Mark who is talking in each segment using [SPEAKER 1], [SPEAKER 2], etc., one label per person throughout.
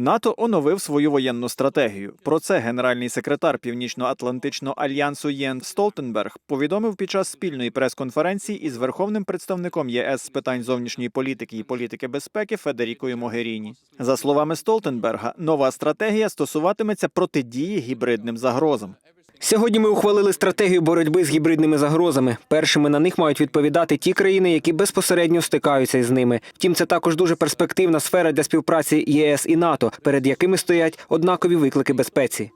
[SPEAKER 1] НАТО оновив свою воєнну стратегію. Про це генеральний секретар Північно-Атлантичного альянсу Єн Столтенберг повідомив під час спільної прес-конференції із верховним представником ЄС з питань зовнішньої політики і політики безпеки Федерікою Могеріні. За словами Столтенберга, нова стратегія стосуватиметься протидії гібридним загрозам.
[SPEAKER 2] Сьогодні ми ухвалили стратегію боротьби з гібридними загрозами. Першими на них мають відповідати ті країни, які безпосередньо стикаються із ними. Втім, це також дуже перспективна сфера для співпраці ЄС і НАТО, перед якими стоять однакові виклики безпеці.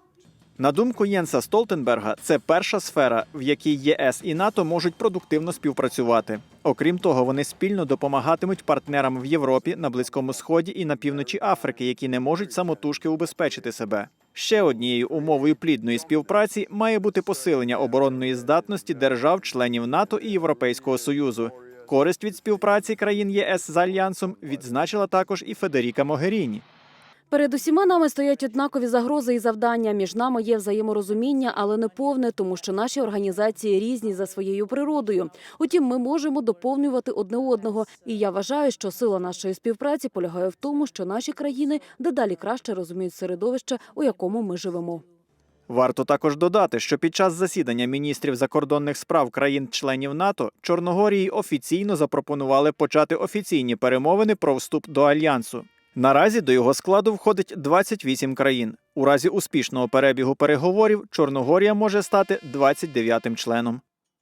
[SPEAKER 1] На думку Єнса Столтенберга, це перша сфера, в якій ЄС і НАТО можуть продуктивно співпрацювати. Окрім того, вони спільно допомагатимуть партнерам в Європі, на Близькому Сході і на півночі Африки, які не можуть самотужки убезпечити себе. Ще однією умовою плідної співпраці має бути посилення оборонної здатності держав-членів НАТО і Європейського союзу. Користь від співпраці країн ЄС з альянсом відзначила також і Федеріка Могеріні.
[SPEAKER 3] Перед усіма нами стоять однакові загрози і завдання. Між нами є взаєморозуміння, але не повне, тому що наші організації різні за своєю природою. Утім, ми можемо доповнювати одне одного. І я вважаю, що сила нашої співпраці полягає в тому, що наші країни дедалі краще розуміють середовище, у якому ми живемо.
[SPEAKER 1] Варто також додати, що під час засідання міністрів закордонних справ країн-членів НАТО Чорногорії офіційно запропонували почати офіційні перемовини про вступ до альянсу. Наразі до його складу входить 28 країн. У разі успішного перебігу переговорів Чорногорія може стати 29-м членом.